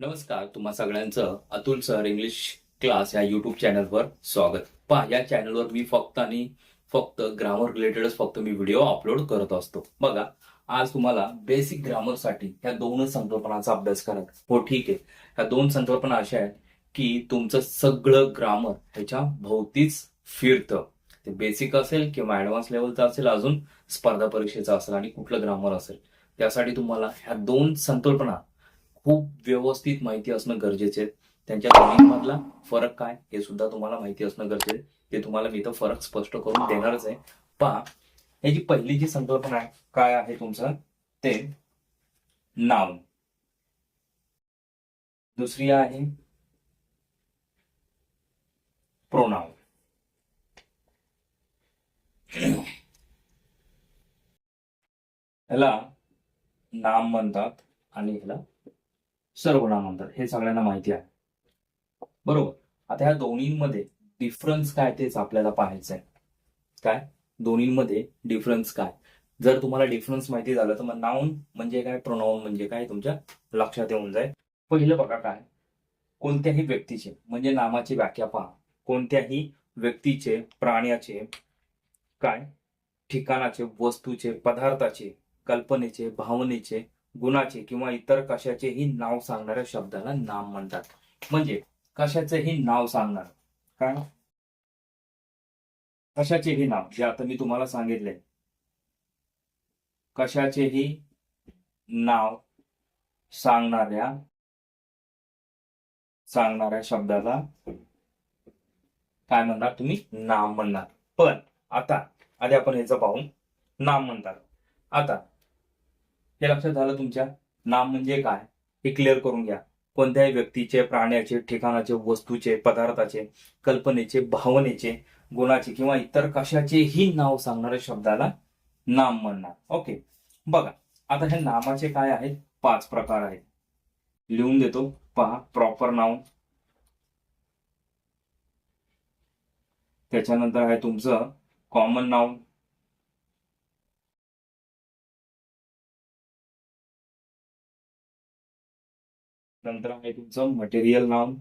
नमस्कार तुम्हा सगळ्यांचं अतुल सर इंग्लिश क्लास या युट्यूब चॅनलवर स्वागत. पहा या चॅनलवर मी फक्त आणि फक्त ग्रामर रिलेटेडच फक्त मी व्हिडिओ अपलोड करत असतो. बघा आज तुम्हाला बेसिक ग्रामरसाठी ह्या दोनच संकल्पनांचा अभ्यास करायचा हो ठीक आहे. ह्या दोन संकल्पना अशा आहेत की तुमचं सगळं ग्रामर ह्याच्या भोवतीच फिरतं. ते बेसिक असेल किंवा ऍडव्हान्स लेवलचं असेल अजून स्पर्धा परीक्षेचं असेल आणि कुठलं ग्रामर असेल. त्यासाठी तुम्हाला ह्या दोन संकल्पना खूप व्यवस्थित माहिती असणं गरजेचे आहे. त्यांच्या दोन्हीमधला फरक काय हे सुद्धा तुम्हाला माहिती असणं गरजेचं आहे. ते तुम्हाला मी तर फरक स्पष्ट करून देणारच आहे. पहा याची पहिली जी संकल्पना आहे काय आहे तुमचं? ते नाव. दुसरी आहे प्रोनाव ह्याला नाम म्हणतात आणि ह्याला सर्वनाम म्हणतात हे सगळ्यांना माहिती आहे. बरोबर? आता ह्या दोन्हींमध्ये डिफरन्स काय तेच आपल्याला पाहायचं आहे काय? दोन्हीमध्ये डिफरन्स काय? जर तुम्हाला डिफरन्स माहिती झालं तर मग नाऊन म्हणजे काय? प्रोनाऊन म्हणजे काय? तुमच्या लक्षात येऊन जाईल. पहिलं बघा काय? कोणत्याही व्यक्तीचे म्हणजे नामाची व्याख्या पहा. कोणत्याही व्यक्तीचे प्राण्याचे काय? ठिकाणाचे वस्तूचे पदार्थाचे कल्पनेचे भावनेचे गुणाचे किंवा इतर कशाचेही नाव सांगणाऱ्या शब्दाला नाम म्हणतात. म्हणजे कशाचेही नाव सांगणार. काय? कशाचेही नाव. जे आता मी तुम्हाला सांगितले. कशाचेही नाव सांगणाऱ्या सांगणाऱ्या शब्दाला काय म्हणणार? तुम्ही नाम म्हणणार. पण आता आधी आपण ह्याचं पाहू. नाम म्हणतात. आता हे लक्षात झालं तुमच्या? नाम म्हणजे काय? हे क्लिअर करून घ्या. कोणत्याही व्यक्तीचे प्राण्याचे ठिकाणाचे वस्तूचे पदार्थाचे कल्पनेचे भावनेचे गुणाचे किंवा इतर कशाचेही नाव सांगणाऱ्या शब्दाला नाम म्हणणार. ओके बघा आता हे नामाचे काय आहेत? पाच प्रकार आहेत. लिहून देतो. पहा प्रॉपर नाव त्याच्यानंतर आहे तुमचं कॉमन नाउन नंतर आहे तुमचं मटेरियल नाम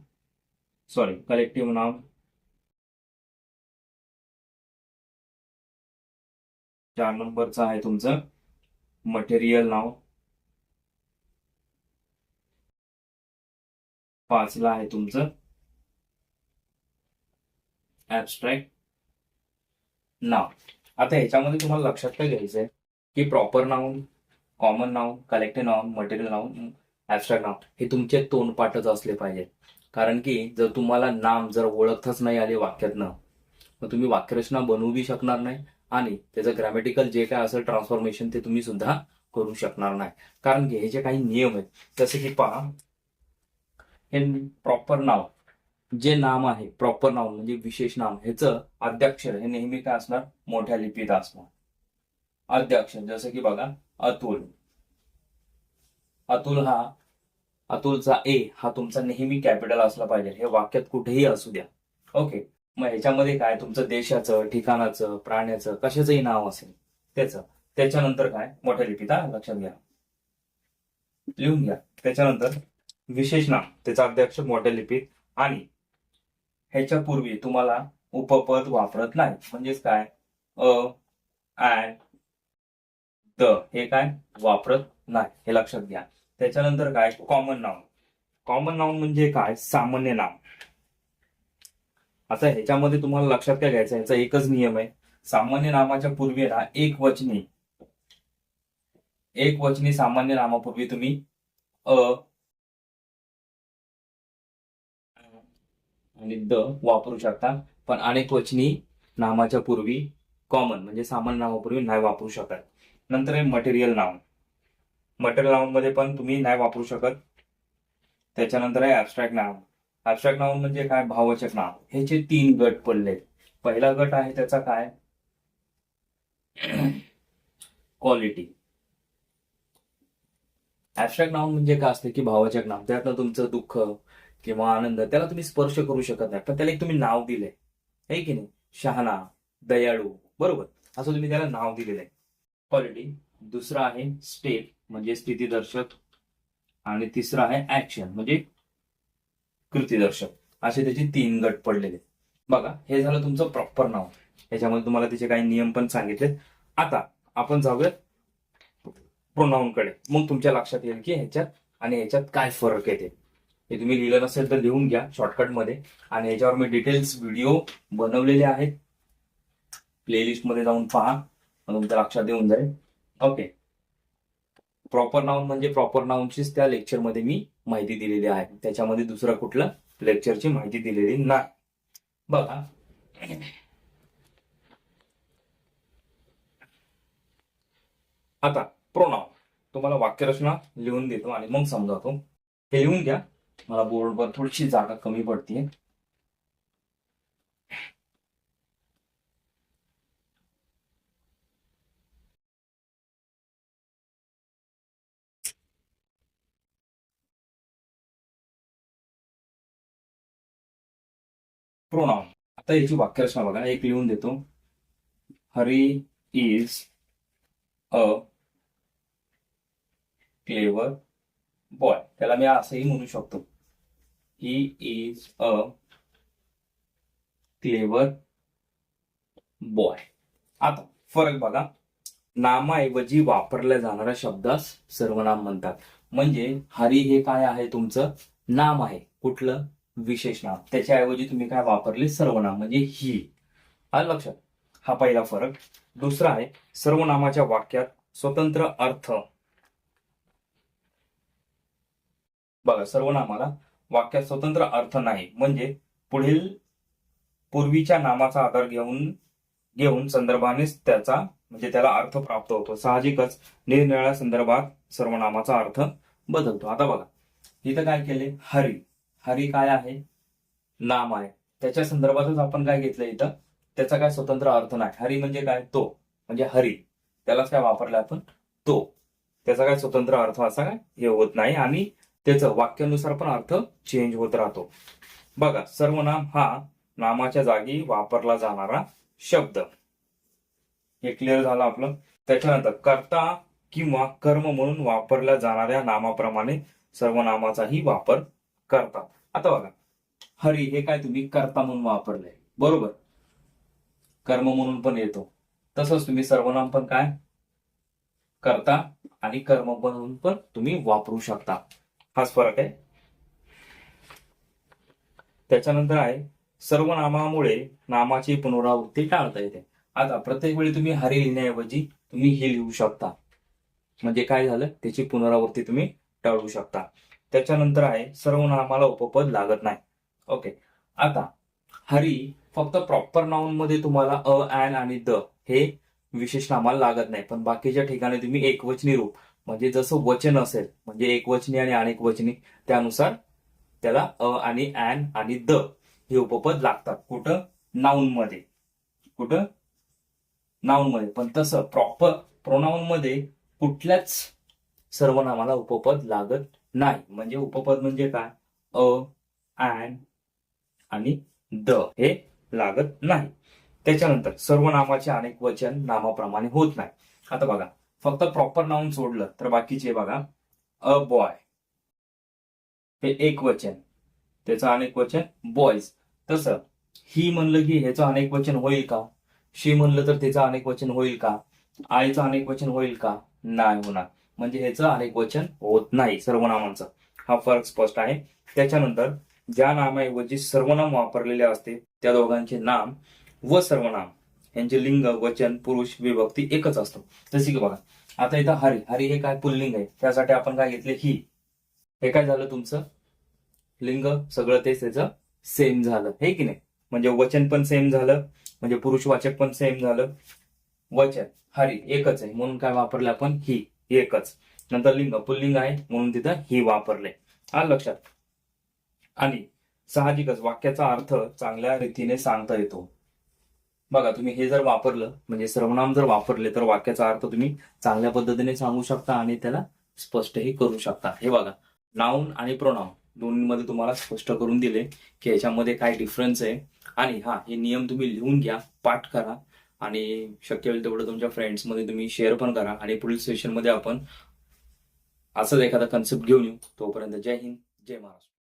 सॉरी कलेक्टिव्ह नाम. चार नंबरचं आहे तुमचं मटेरियल नाव. पाचला आहे तुमचं. ऍबस्ट्रॅक्ट नाव आता ह्याच्यामध्ये तुम्हाला लक्षात काय घ्यायचंय की proper noun common noun collective noun material noun abstract नाम हे तुमचे तोंडपाठच असले पाहिजे कारण की जर तुम्हाला नाम जर ओळखतच नाही आले वाक्यातनं मग तुम्ही वाक्यरचना बनवू बी शकणार नाही आणि त्याचं ग्रॅमॅटिकल जे काय असेल ट्रान्सफॉर्मेशन ते तुम्ही सुद्धा करू शकणार नाही. कारण की हे जे काही नियम आहेत जसे की पहा हे प्रॉपर नाव जे नाम आहे प्रॉपर नाव म्हणजे विशेष नाम ह्याचं अध्यक्षर हे नेहमी काय असणार? मोठ्या लिपीत असणार. अध्यक्ष जसं की बघा अतुल. अतुल हा अतुलचा ए हा तुमचा नेहमी कॅपिटल असला पाहिजे. हे वाक्यात कुठेही असू द्या. ओके मग ह्याच्यामध्ये काय? तुमचं देशाचं ठिकाणाचं प्राण्याचं कशाचंही नाव असेल त्याचं. त्याच्यानंतर काय? मोठ्या लिपीत लक्षात घ्या. लिहून घ्या. त्याच्यानंतर विशेष नाव. त्याचा अध्यक्ष मोठ्या लिपीत. आणि ह्याच्या पूर्वी तुम्हाला उपपद वापरत नाही. म्हणजेच काय? A the. हे काय? वापरत नाही. हे लक्षात घ्या. त्याच्यानंतर काय? कॉमन नाउन कॉमन नाउन म्हणजे काय? सामान्य नाम. आता ह्याच्यामध्ये तुम्हाला लक्षात काय घ्यायचं ह्याचा एकच नियम आहे. सामान्य नामाच्या पूर्वी ना एक वचनी. एक वचनी सामान्य नामापूर्वी तुम्ही अ आणि द वापरू शकता. पण अनेक वचनी नामाच्या पूर्वी कॉमन म्हणजे सामान्य नामापूर्वी नाही वापरू शकत. नंतर आहे मटेरियल नाव मटेरियल नाउनमध्ये पण तुम्ही नाही वापरू शकत. त्याच्यानंतर आहे ऍबस्ट्रॅक्ट नाव. ऍबस्ट्रॅक्ट नाव म्हणजे काय? भाववाचक नाव. ह्याचे तीन गट पडले. पहिला गट आहे त्याचा काय? क्वालिटी ऍबस्ट्रॅक्ट नाव म्हणजे काय असते की भावाचक नाव? त्यातलं तुमचं दुःख किंवा आनंद त्याला तुम्ही स्पर्श करू शकत नाही. पण त्याला एक तुम्ही नाव दिलंय. आहे की नाही? शहाणा दयाळू. बरोबर. असं तुम्ही त्याला नाव दिलेलं आहे. क्वालिटी दुसरा आहे स्टेप म्हणजे स्थितीदर्शक. आणि तिसरा आहे ऍक्शन म्हणजे कृतीदर्शक. असे त्याचे तीन गट पडलेले बघा हे झालं तुमचं प्रॉपर नाव. याच्यामध्ये तुम्हाला त्याचे काही नियम पण सांगितले आता आपण जाऊयात प्रोनाऊन कडे. मग तुमच्या लक्षात येईल की ह्याच्यात आणि ह्याच्यात काय फरक येते हे तुम्ही लिहिलं नसेल तर लिहून घ्या शॉर्टकटमध्ये. आणि याच्यावर मी डिटेल्स व्हिडिओ बनवलेले आहेत. प्लेलिस्टमध्ये जाऊन पहा. मग तुमच्या लक्षात येऊन जाईल. ओके प्रॉपर नाऊन म्हणजे प्रॉपर नाऊनचीच त्या लेक्चरमध्ये मी माहिती दिलेली आहे. त्याच्यामध्ये दुसरं कुठलं लेक्चरची माहिती दिलेली नाही. बघा. आता प्रोनाऊन तुम्हाला वाक्यरचना लिहून देतो आणि मग समजावतो हे लिहून घ्या. मला बोर्डवर थोडीशी जागा कमी पडतीये. प्रोनाउन आता याची वाक्यरचना बघा एक लिहून देतो. Hari is a clever boy. त्याला मी असंही म्हणू शकतो. He is a clever boy. आता फरक बघा. नामाऐवजी वापरल्या जाणाऱ्या शब्दास सर्वनाम म्हणतात. म्हणजे हरी हे काय आहे तुमचं? नाम आहे. कुठलं? विशेष नाम त्याच्याऐवजी तुम्ही काय वापरले? सर्वनाम म्हणजे ही. आलं लक्षात? हा पहिला फरक. दुसरा आहे सर्वनामाच्या वाक्यात स्वतंत्र अर्थ. बघा सर्वनामाला वाक्यात स्वतंत्र अर्थ नाही. म्हणजे पुढील पूर्वीच्या नामाचा आधार घेऊन घेऊन संदर्भानेच त्याचा म्हणजे त्याला अर्थ प्राप्त होतो. साहजिकच निरनिराळ्या संदर्भात सर्वनामाचा अर्थ बदलतो. आता बघा इथं काय केले? हरी. हरी काय आहे? नाम आहे. त्याच्या संदर्भातच आपण काय घेतलं इथं? त्याचा काय स्वतंत्र अर्थ नाही. हरी म्हणजे काय? तो. म्हणजे हरी. त्यालाच काय वापरलं आपण? तो. त्याचा काय स्वतंत्र अर्थ असा काय? हे होत नाही. आणि त्याचं वाक्यानुसार पण अर्थ चेंज होत राहतो. बघा सर्वनाम हा नामाच्या जागी वापरला जाणारा शब्द. हे क्लिअर झालं आपलं? त्याच्यानंतर कर्ता किंवा कर्म म्हणून वापरल्या जाणाऱ्या नामाप्रमाणे सर्वनामाचाही वापर करता. आता बघा. हरी हे काय तुम्ही करता म्हणून वापरलंय. बरोबर? कर्म म्हणून पण येतो. तसंच तुम्ही सर्वनाम पण काय? करता आणि कर्म म्हणून पण तुम्ही वापरू शकता. हाच फरक आहे. त्याच्यानंतर आहे सर्वनामामुळे नामाची पुनरावृत्ती टाळता येते. आता प्रत्येक वेळी तुम्ही हरी लिहिण्याऐवजी तुम्ही हे लिहू शकता. म्हणजे काय झालं? त्याची पुनरावृत्ती तुम्ही टाळू शकता. त्याच्यानंतर आहे सर्वनामाला उपपद लागत नाही. ओके आता हरी फक्त प्रॉपर नाउनमध्ये तुम्हाला अ ॲन आणि द हे विशेष नामाला लागत नाही. पण बाकीच्या ठिकाणी तुम्ही एकवचनी रूप म्हणजे जसं वचन असेल म्हणजे एकवचनी आणि अनेक वचनी त्यानुसार त्याला अ आणि ॲन आणि द हे उपपद लागतात. कुठं? नाऊन मध्ये. कुठं? नाऊन मध्ये. पण तसं प्रॉपर प्रोनाऊन मध्ये कुठल्याच सर्वनामाला उपपद लागत नाही. म्हणजे उपपद म्हणजे काय? अ अँड आणि द हे लागत नाही. त्याच्यानंतर सर्वनामाचे अनेक वचन नामाप्रमाणे होत नाही. आता बघा फक्त प्रॉपर नाऊन सोडलं तर बाकीचे बघा अ बॉय हे एक वचन. त्याचं अनेक वचन बॉयज तसं ही म्हणलं की ह्याचं अनेक वचन होईल का? शी म्हणलं तर त्याचं अनेक वचन होईल का? आईचं अनेक वचन होईल का? नाही होणार. म्हणजे ह्याचं अनेक वचन होत नाही सर्वनामांचं. हा फरक स्पष्ट आहे. त्याच्यानंतर ज्या नामाऐवजी सर्वनाम वापरलेले असते त्या दोघांचे नाम व सर्वनाम. यांचे लिंग वचन पुरुष विभक्ती एकच असतो. जसे की बघा आता इथं हरी हरी हे काय पुल्लिंग आहे? त्यासाठी आपण काय घेतले? ही. हे काय झालं तुमचं? लिंग सगळं तेच त्याचं सेम झालं. हे की नाही? म्हणजे वचन पण सेम झालं म्हणजे पुरुषवाचक पण सेम झालं. वचन हरी एकच आहे. म्हणून काय वापरलं आपण? ही. एकच. नंतर लिंग पुल्लिंग आहे म्हणून तिथं ही वापरले हा लक्षात. आणि साहजिकच वाक्याचा अर्थ चांगल्या रीतीने सांगता येतो. बघा तुम्ही हे जर वापरलं म्हणजे सर्वनाम जर वापरले तर वाक्याचा अर्थ तुम्ही चांगल्या पद्धतीने सांगू शकता आणि त्याला स्पष्टही करू शकता. हे बघा नाऊन आणि प्रोनाऊन दोन्हीमध्ये तुम्हाला स्पष्ट करून दिले की याच्यामध्ये काय डिफरन्स आहे. आणि हा हे नियम तुम्ही लिहून घ्या पाठ करा. आणि शक्य होईल तेवढं तुमच्या फ्रेंड्समध्ये तुम्ही शेअर पण करा आणि पुढील सेशनमध्ये आपण असंच एखादा कन्सेप्ट घेऊन येऊ. तोपर्यंत जय हिंद जय महाराष्ट्र.